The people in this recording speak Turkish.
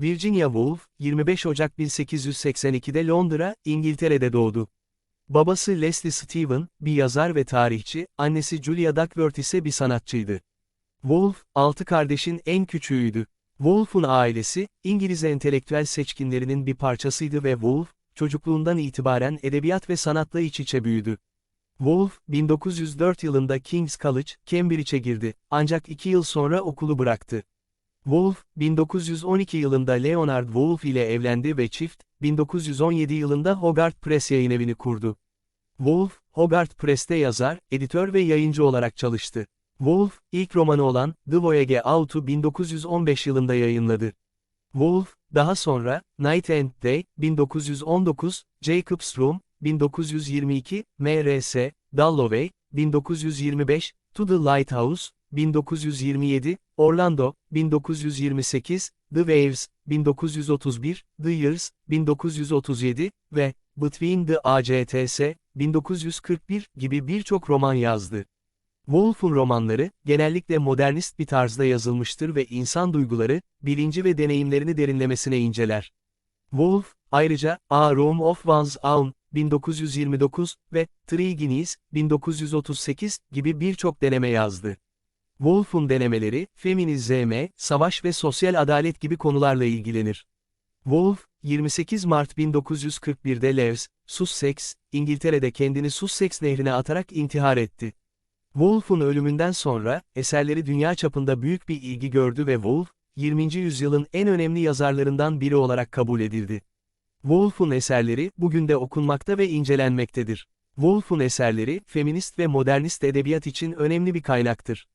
Virginia Woolf, 25 Ocak 1882'de Londra, İngiltere'de doğdu. Babası Leslie Stephen, bir yazar ve tarihçi, annesi Julia Duckworth ise bir sanatçıydı. Woolf, altı kardeşin en küçüğüydü. Woolf'un ailesi, İngiliz entelektüel seçkinlerinin bir parçasıydı ve Woolf, çocukluğundan itibaren edebiyat ve sanatla iç içe büyüdü. Woolf, 1904 yılında King's College, Cambridge'e girdi, ancak iki yıl sonra okulu bıraktı. Woolf, 1912 yılında Leonard Woolf ile evlendi ve çift, 1917 yılında Hogarth Press yayınevini kurdu. Woolf, Hogarth Press'te yazar, editör ve yayıncı olarak çalıştı. Woolf, ilk romanı olan The Voyage Out'u 1915 yılında yayınladı. Woolf, daha sonra, Night and Day, 1919, Jacob's Room, 1922, M.R.S., Dalloway, 1925, To the Lighthouse, 1927, Orlando, 1928, The Waves, 1931, The Years, 1937 ve Between the ACTS, 1941 gibi birçok roman yazdı. Woolf'un romanları, genellikle modernist bir tarzda yazılmıştır ve insan duyguları, bilinci ve deneyimlerini derinlemesine inceler. Woolf, ayrıca, A Room of One's Own, 1929 ve Three Guineas, 1938 gibi birçok deneme yazdı. Woolf'un denemeleri, feminizme, savaş ve sosyal adalet gibi konularla ilgilenir. Woolf, 28 Mart 1941'de Lewes, Sussex, İngiltere'de kendini Sussex nehrine atarak intihar etti. Woolf'un ölümünden sonra, eserleri dünya çapında büyük bir ilgi gördü ve Woolf, 20. yüzyılın en önemli yazarlarından biri olarak kabul edildi. Woolf'un eserleri, bugün de okunmakta ve incelenmektedir. Woolf'un eserleri, feminist ve modernist edebiyat için önemli bir kaynaktır.